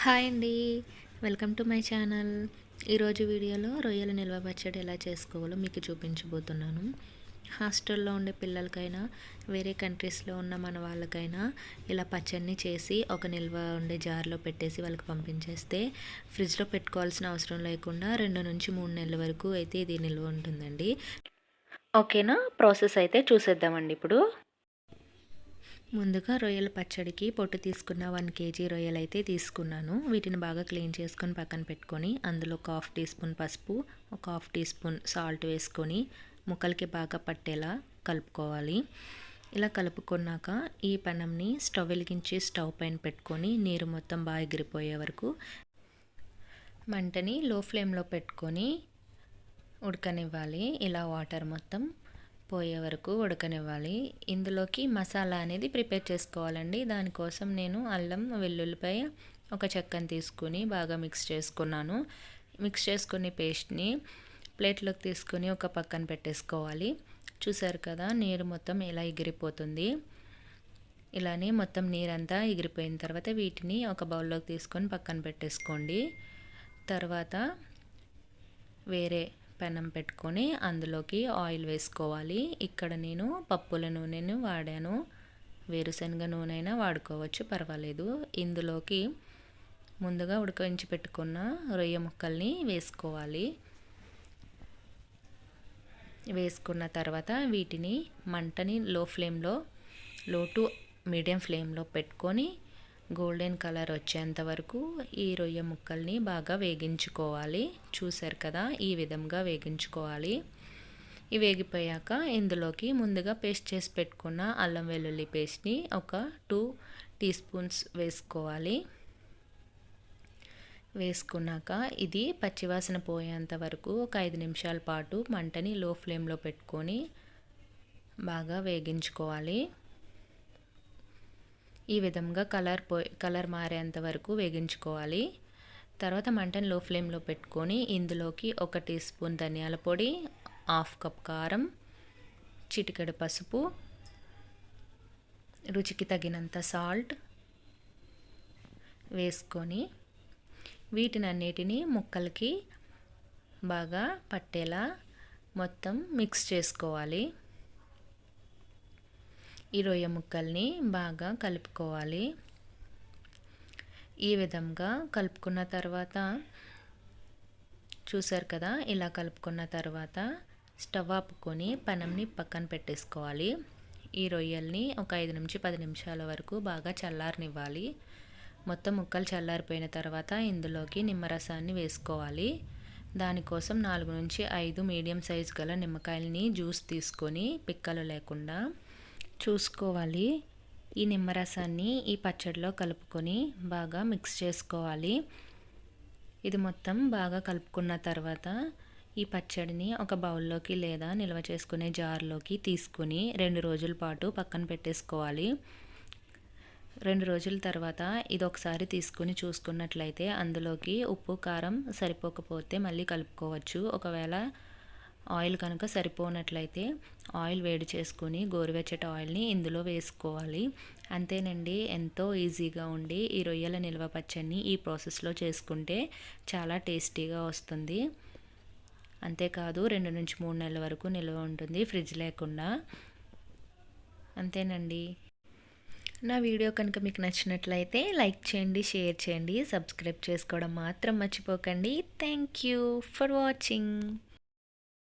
Hi అండి. Welcome to my channel. ఈరోజు వీడియోలో రొయ్యల నిల్వ పచ్చడి ఎలా చేసుకోవాలో మీకు చూపించబోతున్నాను. హాస్టల్లో ఉండే పిల్లలకైనా వేరే కంట్రీస్లో ఉన్న మన వాళ్ళకైనా ఇలా పచ్చడిని చేసి ఒక నిల్వ ఉండే జార్లో పెట్టేసి వాళ్ళకి పంపించేస్తే ఫ్రిడ్జ్లో పెట్టుకోవాల్సిన అవసరం లేకుండా రెండు నుంచి మూడు నెలల వరకు అయితే ఇది నిల్వ ఉంటుందండి. ఓకేనా? ప్రాసెస్ అయితే చూసేద్దామండి ఇప్పుడు. ముందుగా రొయ్యల పచ్చడికి పొట్టు తీసుకున్న వన్ కేజీ రొయ్యలు అయితే తీసుకున్నాను. వీటిని బాగా క్లీన్ చేసుకొని పక్కన పెట్టుకొని అందులో ఒక హాఫ్ టీ స్పూన్ పసుపు ఒక హాఫ్ టీ స్పూన్ సాల్ట్ వేసుకొని ముక్కలకి బాగా పట్టేలా కలుపుకోవాలి. ఇలా కలుపుకున్నాక ఈ పనంని స్టవ్ వెలిగించి స్టవ్ పైన పెట్టుకొని నీరు మొత్తం బాగా ఎగిరిపోయే వరకు మంటని లో ఫ్లేమ్లో పెట్టుకొని ఉడకనివ్వాలి. ఇలా వాటర్ మొత్తం పోయే వరకు ఉడకనివ్వాలి. ఇందులోకి మసాలా అనేది ప్రిపేర్ చేసుకోవాలండి. దానికోసం నేను అల్లం వెల్లుల్లిపాయ ఒక చెక్కను తీసుకుని బాగా మిక్స్ చేసుకున్నాను. మిక్స్ చేసుకుని పేస్ట్ని ప్లేట్లోకి తీసుకొని ఒక పక్కన పెట్టేసుకోవాలి. చూసారు కదా నీరు మొత్తం ఇలా ఎగిరిపోతుంది. ఇలానే మొత్తం నీరంతా ఎగిరిపోయిన తర్వాత వీటిని ఒక బౌల్లోకి తీసుకొని పక్కన పెట్టేసుకోండి. తర్వాత వేరే పెనం పెట్టుకొని అందులోకి ఆయిల్ వేసుకోవాలి. ఇక్కడ నేను పప్పుల నూనెను వాడాను. వేరుశనగ నూనె అయినా వాడుకోవచ్చు పర్వాలేదు. ఇందులోకి ముందుగా ఉడకవించి పెట్టుకున్న రొయ్య ముక్కల్ని వేసుకోవాలి. వేసుకున్న తర్వాత వీటిని మంటని లో ఫ్లేమ్లో లో టు మీడియం ఫ్లేమ్లో పెట్టుకొని గోల్డెన్ కలర్ వచ్చేంత వరకు ఈ రొయ్య ముక్కల్ని బాగా వేగించుకోవాలి. చూసారు కదా ఈ విధంగా వేగించుకోవాలి. ఇవి వేగిపోయాక ఇందులోకి ముందుగా పేస్ట్ చేసి పెట్టుకున్న అల్లం వెల్లుల్లి పేస్ట్ని ఒక టూ టీ స్పూన్స్ వేసుకోవాలి. వేసుకున్నాక ఇది పచ్చివాసన పోయేంత వరకు ఒక ఐదు నిమిషాల పాటు మంటని లో ఫ్లేమ్లో పెట్టుకొని బాగా వేగించుకోవాలి. ఈ విధంగా కలర్ పో కలర్ మారేంత వరకు వేగించుకోవాలి. తర్వాత మంటను లో ఫ్లేమ్లో పెట్టుకొని ఇందులోకి ఒక టీ స్పూన్ ధనియాల పొడి హాఫ్ కప్ కారం చిటికెడు పసుపు రుచికి తగినంత సాల్ట్ వేసుకొని వీటినన్నిటినీ ముక్కలకి బాగా పట్టేలా మొత్తం మిక్స్ చేసుకోవాలి. ఈ రొయ్య ముక్కల్ని బాగా కలుపుకోవాలి. ఈ విధంగా కలుపుకున్న తర్వాత చూసారు కదా ఇలా కలుపుకున్న తర్వాత స్టవ్ ఆపుకొని పనంని పక్కన పెట్టేసుకోవాలి. ఈ రొయ్యల్ని ఒక ఐదు నుంచి పది నిమిషాల వరకు బాగా చల్లారనివ్వాలి. మొత్తం ముక్కలు చల్లారిపోయిన తర్వాత ఇందులోకి నిమ్మరసాన్ని వేసుకోవాలి. దానికోసం నాలుగు నుంచి ఐదు మీడియం సైజు గల నిమ్మకాయలని జ్యూస్ తీసుకొని పిక్కలు లేకుండా చూసుకోవాలి. ఈ నిమ్మరసాన్ని ఈ పచ్చడిలో కలుపుకొని బాగా మిక్స్ చేసుకోవాలి. ఇది మొత్తం బాగా కలుపుకున్న తర్వాత ఈ పచ్చడిని ఒక బౌల్లోకి లేదా నిల్వ చేసుకునే జార్లోకి తీసుకుని రెండు రోజుల పాటు పక్కన పెట్టేసుకోవాలి. రెండు రోజుల తర్వాత ఇది ఒకసారి తీసుకుని చూసుకున్నట్లయితే అందులోకి ఉప్పు కారం సరిపోకపోతే మళ్ళీ కలుపుకోవచ్చు. ఒకవేళ ఆయిల్ కనుక సరిపోనట్లయితే ఆయిల్ వేడి చేసుకొని గోరువెచ్చటి ఆయిల్ని ఇందులో వేసుకోవాలి. అంతేనండి ఎంతో ఈజీగా ఉండి ఈ రొయ్యల నిల్వ పచ్చడిని ఈ ప్రాసెస్లో చేసుకుంటే చాలా టేస్టీగా వస్తుంది. అంతేకాదు రెండు నుంచి మూడు నెలల వరకు నిల్వ ఉంటుంది ఫ్రిడ్జ్ లేకుండా. అంతేనండి. నా వీడియో కనుక మీకు నచ్చినట్లయితే లైక్ చేయండి షేర్ చేయండి సబ్స్క్రైబ్ చేసుకోవడం మాత్రం మర్చిపోకండి. Thank you for watching.